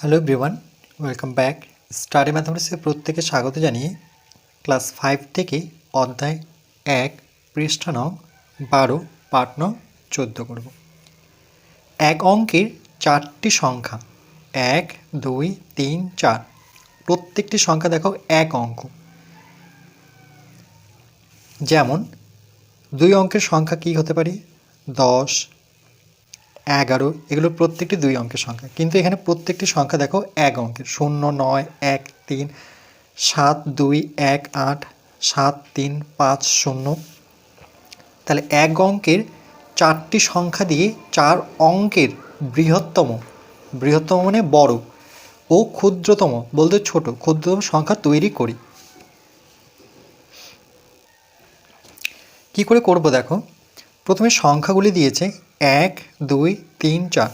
Hello everyone welcome back study ম্যাথামেটিক্সে প্রত্যেকে স্বাগত জানিয়ে ক্লাস ফাইভ থেকে অধ্যায় এক, পৃষ্ঠা নং, বারো, পাঠ নং, চোদ্দ করব। এক অঙ্কের চারটি সংখ্যা। এক, দুই, তিন, চার। প্রত্যেকটি সংখ্যা দেখো এক অঙ্ক। যেমন, দুই অঙ্কের সংখ্যা কী হতে পারে? দশ এগারো, এগুলো প্রত্যেকটি দুই অঙ্কের সংখ্যা। কিন্তু এখানে প্রত্যেকটি সংখ্যা দেখো এক অঙ্কের। শূন্য, নয়, এক, তিন, সাত, দুই, এক, আট, সাত, তিন, পাঁচ, শূন্য। তাহলে এক অঙ্কের চারটি সংখ্যা দিয়ে চার অঙ্কের বৃহত্তম বৃহত্তম মানে বড় ও ক্ষুদ্রতম, বলতে ছোট, ক্ষুদ্রতম সংখ্যা তৈরি করি। কি করে করব দেখো? প্রথমে সংখ্যাগুলি দিয়েছে এক, দুই, তিন, চার।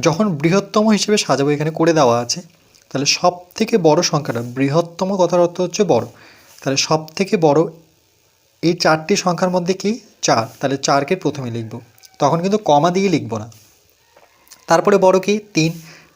যখন বৃহত্তম হিসেবে সাজাবো এখানে করে দেওয়া আছে, তাহলে সব থেকে বড় সংখ্যাটা, বৃহত্তম কথার অর্থ হচ্ছে বড়। তাহলে সব থেকে বড় এই চারটি সংখ্যার মধ্যে কি? চার। তাহলে চারকে প্রথমে লিখব। তখন কিন্তু কমা দিয়ে লিখব না। তারপরে বড় কি? তিন।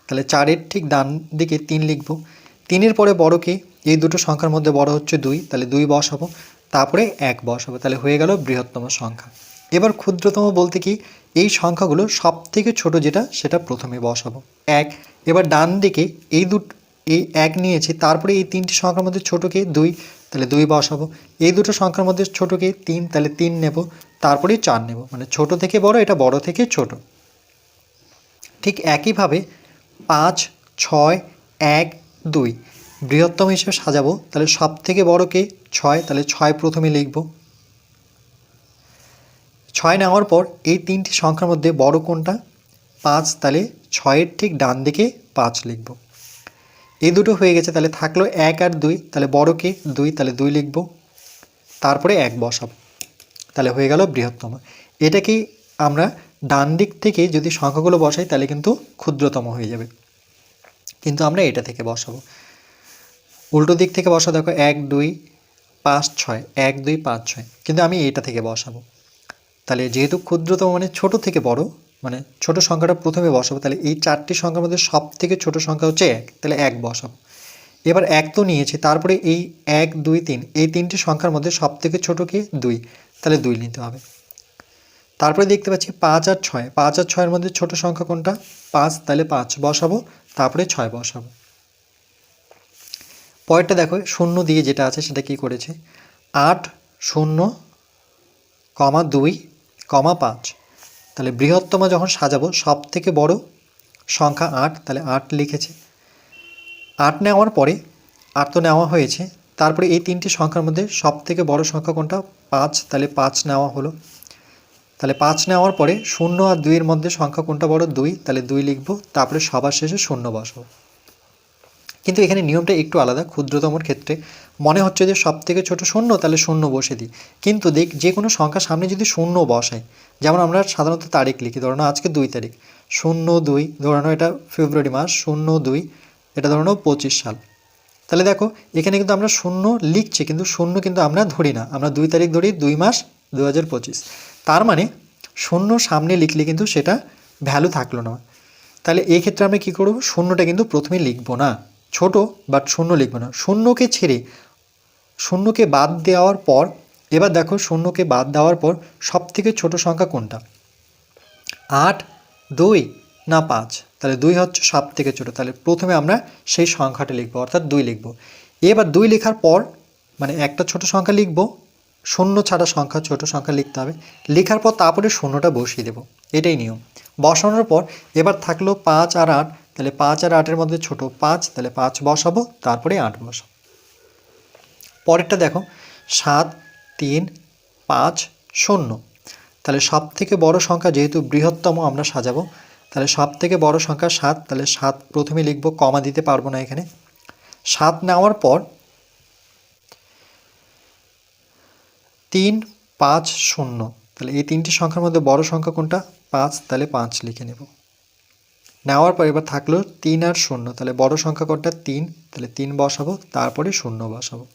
তাহলে চারের ঠিক ডান দিকে তিন লিখব। তিনের পরে বড় কি? এই দুটো সংখ্যার মধ্যে বড় হচ্ছে দুই। তাহলে দুই বসাবো। তারপরে এক বসাবো। তাহলে হয়ে গেল বৃহত্তম সংখ্যা। এবার ক্ষুদ্রতম বলতে কি, এই সংখ্যাগুলো সব থেকে ছোট যেটা, সেটা প্রথমে বসাবো। এক, এবার ডান দিকে এই দুট, এই এক নিয়েছি, তারপরে এই তিনটি সংখ্যার মধ্যে ছোটোকে দুই, তাহলে দুই বসাবো। এই দুটো সংখ্যার মধ্যে ছোটোকে তিন, তাহলে তিন নেব, তারপরে চার নেব। মানে ছোট থেকে বড়, এটা বড় থেকে ছোট। ঠিক একইভাবে পাঁচ, ছয়, এক, দুই বৃহত্তম হিসেবে সাজাবো, তাহলে সব থেকে বড়কে ছয়, তাহলে ছয় প্রথমে লিখব। ছয় নেওয়ার পর এই তিনটি সংখ্যার মধ্যে বড় কোনটা? পাঁচ, তাহলে ছয়ের ঠিক ডান দিকে পাঁচ লিখব। এই দুটো হয়ে গেছে, তাহলে থাকল এক আর দুই, তাহলে বড়কে দুই, তাহলে দুই লিখব। তারপরে এক বসাবো। তাহলে হয়ে গেল বৃহত্তম। এটাকেই আমরা ডান দিক থেকে যদি সংখ্যাগুলো বসাই, তাহলে কিন্তু ক্ষুদ্রতম হয়ে যাবে। কিন্তু আমরা এটা থেকে বসাবো। উল্টো দিক থেকে বসা দেখো এক, দুই, পাঁচ, ছয়। এক, দুই, পাঁচ, ছয়। কিন্তু আমি এটা থেকে বসাবো। তাহলে যেহেতু ক্ষুদ্রতম মানে ছোট থেকে বড় মানে ছোট সংখ্যাটা প্রথমে বসাবো, তাহলে এই চারটি সংখ্যার মধ্যে সব থেকে ছোট সংখ্যা হচ্ছে এক, তাহলে এক বসাবো। এবার এক তো নিয়েছি, তারপরে এই এক, দুই, তিন, এই তিনটি সংখ্যার মধ্যে সব থেকে ছোটো কি? দুই, তাহলে দুই নিতে হবে। তারপরে দেখতে পাচ্ছি পাঁচ আর ছয়, পাঁচ আর ছয়ের মধ্যে ছোট সংখ্যা কোনটা? পাঁচ, তাহলে পাঁচ বসাবো, তারপরে ছয় বসাবো। পরেরটা দেখো, শূন্য দিয়ে যেটা আছে সেটা কি করেছে? আট, শূন্য, কমা দুই কমা পাঁচ। তাহলে বৃহত্তম যখন সাজাবো সব থেকে বড় সংখ্যা আট, তাহলে আট লিখেছে। আট নেওয়ার পরে আট তো নেওয়া হয়েছে, তারপরে এই তিনটি সংখ্যার মধ্যে সব থেকে বড় সংখ্যা কোনটা? পাঁচ, তাহলে পাঁচ নেওয়া হলো। তাহলে পাঁচ নেওয়ার পরে শূন্য আর দুইয়ের মধ্যে সংখ্যা কোনটা বড়? দুই, তাহলে দুই লিখব, তারপরে সবার শেষে শূন্য বসাবো। কিন্তু এখানে নিয়মটা একটু আলাদা, ক্ষুদ্রতমর ক্ষেত্রে। মনে হচ্ছে যে সব থেকে ছোটো শূন্য, তাহলে শূন্য বসে দিই। কিন্তু দেখ, যে কোনো সংখ্যার সামনে যদি শূন্য বসাই, যেমন আমরা সাধারণত তারিখ লিখি, ধরো আজকে দুই তারিখ। শূন্য দুই ধরানো এটা ফেব্রুয়ারি মাস, শূন্য দুই, এটা ধরানো পঁচিশ সাল। তাহলে দেখো, এখানে কিন্তু আমরা শূন্য লিখছি, কিন্তু শূন্য কিন্তু আমরা ধরি না। আমরা দুই তারিখ ধরি, দুই মাস দু হাজার পঁচিশ। তার মানে শূন্য সামনে লিখলে কিন্তু সেটা ভ্যালু থাকল না। তাহলে এই ক্ষেত্রে আমরা কী করব? শূন্যটা কিন্তু প্রথমে লিখব না। ছোট বাট শূন্য লিখব না। শূন্যকে ছেড়ে, শূন্যকে বাদ দেওয়ার পর, এবার দেখো শূন্যকে বাদ দেওয়ার পর সব থেকে ছোট সংখ্যা কোনটা? আট, দুই না পাঁচ? তাহলে দুই হচ্ছে সব থেকে ছোটো। তাহলে প্রথমে আমরা সেই সংখ্যাটা লিখব, অর্থাৎ দুই লিখব। এবার দুই লেখার পর মানে একটা ছোট সংখ্যা লিখব, শূন্য ছাড়া সংখ্যা, ছোট সংখ্যা লিখতে হবে। লেখার পর তারপরে শূন্যটা বসিয়ে দেবো। এটাই নিয়ম। বসানোর পর এবার থাকল পাঁচ আর আট। তাহলে পাঁচ আর আটের মধ্যে ছোট পাঁচ, তাহলে পাঁচ বসাবো, তারপরে আট বসাবো। পরেরটা দেখো, সাত, তিন, পাঁচ, শূন্য। তাহলে সব থেকে বড় সংখ্যা যেহেতু বৃহত্তম আমরা সাজাবো, তাহলে সব থেকে বড় সংখ্যা সাত, তাহলে সাত প্রথমে লিখব, কমা দিতে পারব না এখানে। সাত নেওয়ার পর তিন, পাঁচ, শূন্য। তাহলে এই তিনটি সংখ্যার মধ্যে বড় সংখ্যা কোনটা? পাঁচ, তাহলে পাঁচ লিখে নেব। নেওয়ার পর এবার থাকল তিন আর শূন্য। তাহলে বড় সংখ্যা কোনটা তিন, তাহলে তিন বসাবো, তারপরে শূন্য বসাবো।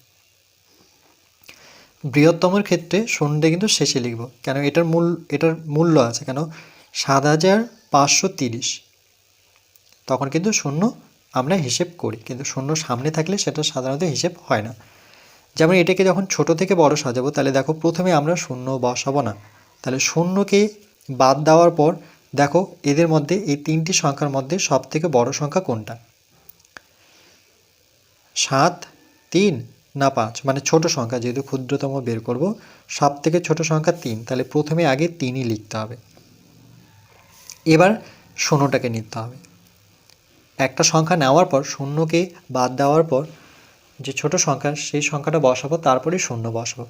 বৃহত্তমের ক্ষেত্রে শূন্যটা কিন্তু শেষে লিখব। কেন এটার মূল, এটার মূল্য আছে কেন? সাত হাজার পাঁচশো তিরিশ। তখন কিন্তু শূন্য আমরা হিসেব করি, কিন্তু শূন্য সামনে থাকলে সেটা সাধারণত হিসেব হয় না। যেমন এটাকে যখন ছোট থেকে বড় সাজাবো, তাহলে দেখো প্রথমে আমরা শূন্য বসাবো না। তাহলে শূন্যকে বাদ দেওয়ার পর দেখো, এদের মধ্যে এই তিনটি সংখ্যার মধ্যে সব থেকে বড় সংখ্যা কোনটা? সাত, তিন না পাঁচ? মানে ছোট সংখ্যা, যেহেতু ক্ষুদ্রতম বের করব সব থেকে ছোট সংখ্যা তিন। তাহলে প্রথমে আগে তিনই লিখতে হবে। এবার শূন্যটাকে নিতে হবে। একটা সংখ্যা নেওয়ার পর, শূন্যকে বাদ দেওয়ার পর, যে ছোট সংখ্যা, সেই সংখ্যাটা বসাবো তারপরে শূন্য বসাবো।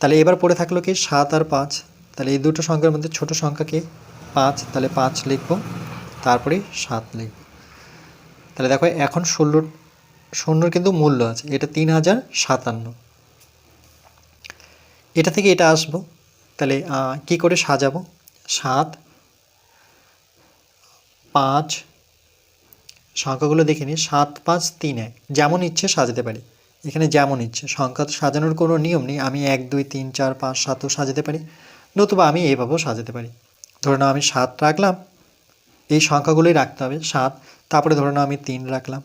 তাহলে এবার পড়ে থাকল কি? সাত আর পাঁচ। তাহলে এই দুটো সংখ্যার মধ্যে ছোট সংখ্যাকে পাঁচ, তাহলে পাঁচ লিখব, তারপরে সাত লিখব। তাহলে দেখো এখন ষোলোর শূন্যর কিন্তু মূল্য আছে, এটা তিন হাজার সাতান্ন। এটা থেকে এটা আসব, তাহলে কি করে সাজাবো? সাত, পাঁচ, সংখ্যাগুলো দেখে নিই, সাত, পাঁচ, তিন, এক, যেমন ইচ্ছে সাজাতে পারি। এখানে যেমন ইচ্ছে, সংখ্যা সাজানোর কোনো নিয়ম নেই, আমি এক, দুই, তিন, চার, পাঁচ, সাতও সাজাতে পারি, নতুবা আমি এভাবেও সাজাতে পারি। ধরে নাও আমি সাত রাখলাম, এই সংখ্যাগুলোই রাখতে হবে, সাত, তারপরে ধরে নাও আমি তিন রাখলাম।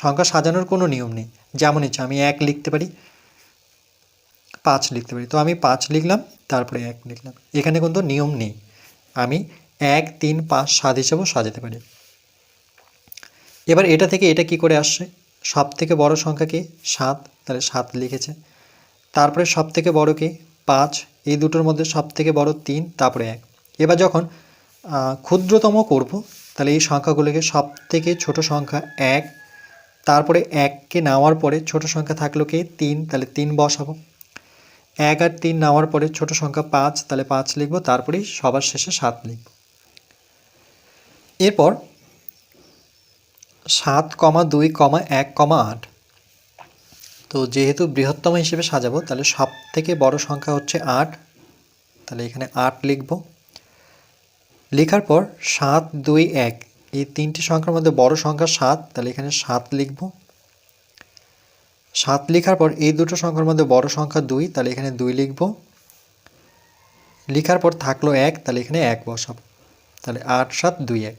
সংখ্যা সাজানোর কোনো নিয়ম নেই, যেমন ইচ্ছে, আমি এক লিখতে পারি, পাঁচ লিখতে পারি। তো আমি পাঁচ লিখলাম, তারপরে এক লিখলাম। এখানে কিন্তু নিয়ম নেই, আমি এক, তিন, পাঁচ, সাত হিসেবেও সাজাতে পারি। এবার এটা থেকে এটা কি করে আসছে? সব থেকে বড় সংখ্যা কি? সাত, তাহলে সাত লিখেছে। তারপরে সব থেকে বড় কি? পাঁচ, এই দুটোর মধ্যে সব থেকে বড় তিন, তারপরে এক। এবার যখন ক্ষুদ্রতম করব, তাহলে এই সংখ্যাগুলোকে সব থেকে ছোট সংখ্যা এক, তারপরে এককে নেওয়ার পরে ছোট সংখ্যা থাকল কি? তিন, তাহলে তিন বসাবো এক আর তিন নেওয়ার পরে ছোট সংখ্যা পাঁচ, তাহলে পাঁচ লিখব, তারপরেই সবার শেষে সাত লিখব। এরপর সাত কমা দুই কমা এক কমা আট। তো যেহেতু বৃহত্তম হিসেবে সাজাবো, তাহলে সব থেকে বড় সংখ্যা হচ্ছে আট, তাহলে এখানে আট লিখব। লেখার পর সাত, দুই, এক। এই তিনটি সংখ্যার মধ্যে বড় সংখ্যা সাত, তাহলে এখানে সাত লিখব। সাত লেখার পর এই দুটো সংখ্যার মধ্যে বড় সংখ্যা দুই, তাহলে এখানে দুই লিখব। লেখার পর থাকল এক, তাহলে এখানে এক বসাবো। তাহলে আট, সাত, দুই, এক।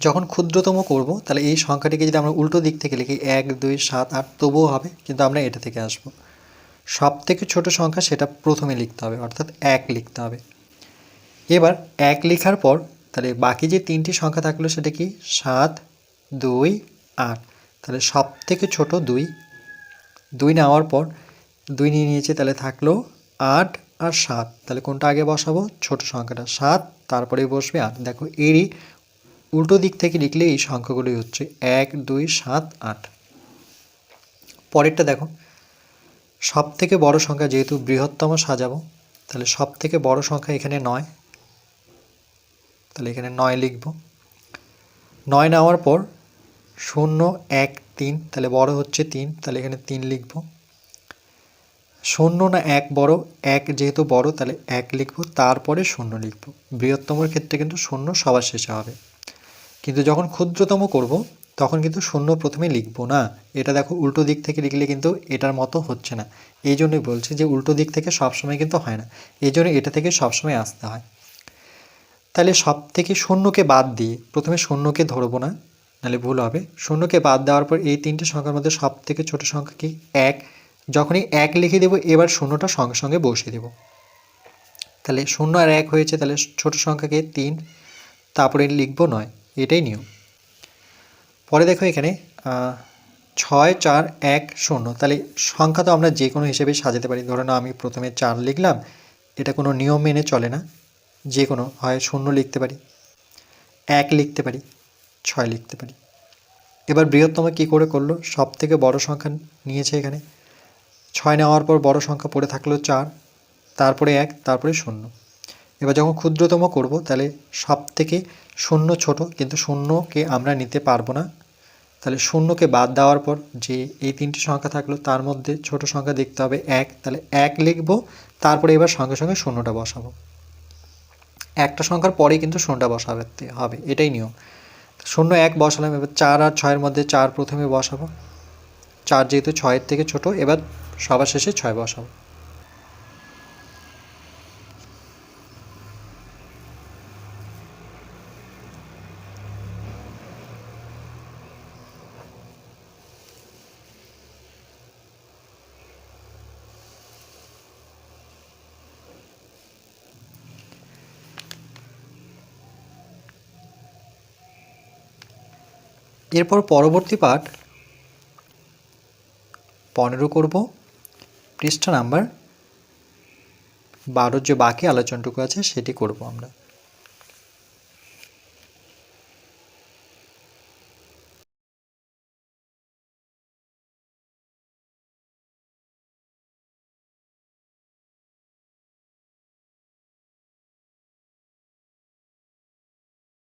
যখন ক্ষুদ্রতম করব, তাহলে এই সংখ্যাটিকে যদি আমরা উল্টো দিক থেকে লিখি, এক, দুই, সাত, আট, তবুও হবে, কিন্তু আমরা এটা থেকে আসব। সব থেকে ছোটো সংখ্যা সেটা প্রথমে লিখতে হবে, অর্থাৎ এক লিখতে হবে। এবার এক লেখার পর তাহলে বাকি যে তিনটি সংখ্যা থাকল সেটা কি? সাত, দুই, আট। তাহলে সব থেকে ছোট দুই। দুই নেওয়ার পর দুই নিয়ে নিয়েছে, তাহলে থাকল আট আর সাত। তাহলে কোনটা আগে বসাবো? ছোট সংখ্যাটা। সাত তারপরে বসবে আট। দেখো, এরই উল্টো দিক থেকে লিখলে এই সংখ্যাগুলি হচ্ছে এক, দুই, সাত, আট। পরেরটা দেখো সব থেকে বড় সংখ্যা যেহেতু বৃহত্তম সাজাবো, তাহলে সব থেকে বড় সংখ্যা এখানে নয়। তাহলে এখানে নয় লিখব। নয় নেওয়ার পর শূন্য, এক, তিন, তাহলে বড় হচ্ছে তিন, তাহলে এখানে তিন লিখব। শূন্য না এক বড়, এক যেহেতু বড়, তাহলে এক লিখব, তারপরে শূন্য লিখব। বৃহত্তমর ক্ষেত্রে কিন্তু শূন্য সবার শেষে হবে। কিন্তু যখন ক্ষুদ্রতম করব, তখন কিন্তু শূন্য প্রথমে লিখব না। এটা দেখো উল্টো দিক থেকে লিখলে কিন্তু এটার মতো হচ্ছে না। এই জন্যই বলছি যে উল্টো দিক থেকে সবসময় কিন্তু হয় না। এই জন্য এটা থেকে সবসময় আসতে হয়। তাহলে সব থেকে শূন্যকে বাদ দিয়ে, প্রথমে শূন্যকে ধরবো না, নাহলে ভুল হবে। শূন্যকে বাদ দেওয়ার পর এই তিনটে সংখ্যার মধ্যে সব থেকে ছোটো সংখ্যা কি? এক। যখনই এক লিখে দেবো, এবার শূন্যটা সঙ্গে সঙ্গে বসিয়ে দেব। তাহলে শূন্য আর এক হয়েছে, তাহলে ছোট সংখ্যাকে তিন, তারপরে লিখব নয়। এটাই নিয়ম। পরে দেখো এখানে ছয়, চার, এক, শূন্য। তাহলে সংখ্যা তো আমরা যে কোনো হিসেবে সাজাতে পারি। ধরো না আমি প্রথমে চার লিখলাম, এটা কোনো নিয়ম মেনে চলে না। যে কোনো হয় শূন্য লিখতে পারি, এক লিখতে পারি, ছয় লিখতে পারি। এবার বৃহত্তম কি করে করল? সব থেকে বড় সংখ্যা নিয়েছে এখানে। ছয় নেওয়ার পর বড় সংখ্যা পড়ে থাকল চার, তারপরে এক, তারপরে শূন্য। এবার যখন ক্ষুদ্রতম করব, তাহলে সব থেকে শূন্য ছোট, কিন্তু শূন্যকে আমরা নিতে পারব না। তাহলে শূন্যকে বাদ দেওয়ার পর যে এই তিনটি সংখ্যা থাকল, তার মধ্যে ছোট সংখ্যা দেখতে হবে এক। তাহলে এক লিখব, তারপরে এবার সঙ্গে সঙ্গে শূন্যটা বসাবো। একটা সংখ্যার পরেই কিন্তু শূন্যটা বসাতে হবে, এটাই নিয়ম। শূন্য এক বসালাম, এবার চার আর ছয়ের মধ্যে চার প্রথমে বসাবো। চার যেহেতু ছয়ের থেকে ছোট, এবার সবার শেষে ছয় বসাবো। এরপর পরবর্তী পাঠ পনেরো করব। পৃষ্ঠা নাম্বার বারোর যে বাকি আলোচনাটুকু আছে সেটি করব আমরা।